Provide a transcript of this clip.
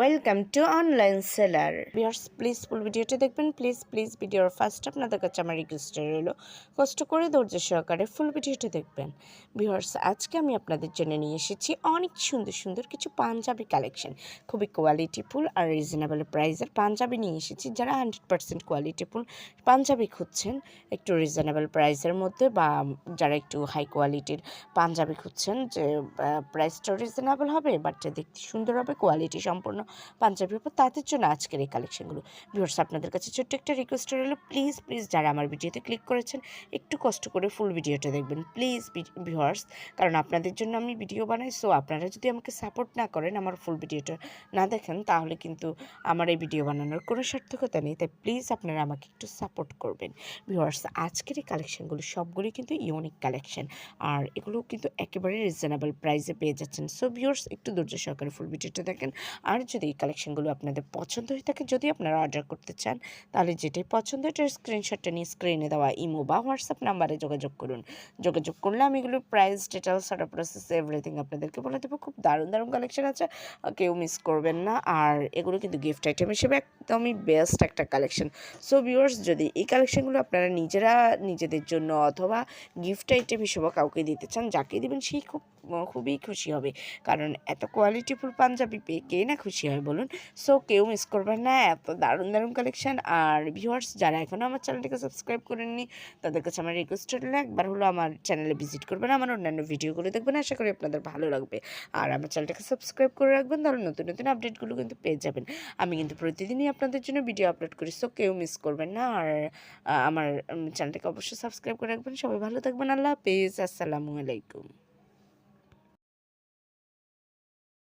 Welcome to online seller viewers please full ভিডিওটা দেখবেন। Please please ভিডিওর ফার্স্ট আপনাদের কাছে আমার রিকোয়েস্ট রইল। কষ্ট করে, ধৈর্য সহকারে ফুল ভিডিওটা দেখবেন। ভিউয়ার্স আজকে আমি আপনাদের জন্য নিয়ে এসেছি অনেক সুন্দর সুন্দর কিছু পাঞ্জাবি কালেকশন খুবই কোয়ালিটিফুল আর রিজনেবল প্রাইসের পাঞ্জাবি নিয়ে এসেছি। যারা হান্ড্রেড পার্সেন্ট কোয়ালিটিফুল পাঞ্জাবি খুঁজছেন, একটু রিজনেবল প্রাইসের মধ্যে বা যারা একটু হাই কোয়ালিটির পাঞ্জাবি খুঁজছেন যে প্রাইসটা রিজনেবল হবে বাট দেখতে সুন্দর হবে কোয়ালিটি সম্পূর্ণ পাঞ্জাবি হবে তাদের জন্য আজকের এই কালেকশনগুলো ভিউয়ার্স আপনাদের কাছে ছোট্ট একটা রিকোয়েস্ট রইল প্লিজ প্লিজ যারা আমার ভিডিওতে ক্লিক করেছেন, একটু কষ্ট করে ফুল ভিডিওটা দেখবেন। প্লিজ ভিউয়ার্স কারণ আপনাদের জন্য আমি ভিডিও বানাই সো আপনারা যদি আমাকে সাপোর্ট না করেন, আমার ফুল ভিডিওটা না দেখেন, তাহলে কিন্তু আমার এই ভিডিও বানানোর কোনো সার্থকতা নেই। তাই প্লিজ আপনারা আমাকে একটু সাপোর্ট করবেন। ভিউয়ার্স আজকের এই কালেকশনগুলো সবগুলি কিন্তু ইউনিক কালেকশন আর এগুলো কিন্তু একেবারে রিজনেবল প্রাইসে পেয়ে যাচ্ছেন। সো ভিউয়ার্স একটু ধৈর্য সহকারে ফুল ভিডিওটা দেখেন, আর যদি এই কালেকশনগুলো আপনাদের পছন্দ হয়ে থাকে, যদি আপনারা অর্ডার করতে চান, তাহলে যেটাই পছন্দ এটার স্ক্রিনশটটা নিয়ে স্ক্রিনে দেওয়া ইমো বা হোয়াটসঅ্যাপ নাম্বারে যোগাযোগ করুন। যোগাযোগ করলে আমি এগুলোর price details order process everything আপনাদেরকে বলে দেবো। খুব দারুণ দারুণ কালেকশন আছে কেউ মিস করবেন না। আর এগুলো কিন্তু গিফট আইটেম হিসেবে একদমই বেস্ট একটা কালেকশন সো ভিউয়ার্স যদি এই কালেকশনগুলো আপনারা নিজেরা, নিজেদের জন্য অথবা গিফট আইটেম হিসেবে কাউকে দিতে চান, যাকে দিবেন, সেই খুব, খুবই খুশি হবে। কারণ এত কোয়ালিটিফুল পাঞ্জাবি পেয়ে কে না খুশি হয় বলুন। সো কেউ মিস করবেন না, এত দারুণ দারুণ কালেকশন আর ভিউয়ার্স যারা এখনও আমার চ্যানেলটিকে সাবস্ক্রাইব করেননি, তাদের কাছে আমার রিকোয়েস্ট হলো একবার হলো আমার চ্যানেলে ভিজিট করবেন, আমার অন্যান্য ভিডিওগুলো দেখবেন, আশা করি আপনাদের ভালো লাগবে। আর আমার চ্যানেলটাকে সাবস্ক্রাইব করে রাখবেন, তাহলে নতুন নতুন আপডেটগুলো কিন্তু পেয়ে যাবেন। আমি কিন্তু প্রতিদিনই আপনাদের জন্য ভিডিও আপলোড করি সো কেউ মিস করবেন না। আর আমার চ্যানেলটাকে অবশ্যই সাবস্ক্রাইব করে রাখবেন। সবাই ভালো থাকবেন, আল্লাহ হাফেজ, আসসালামু আলাইকুম।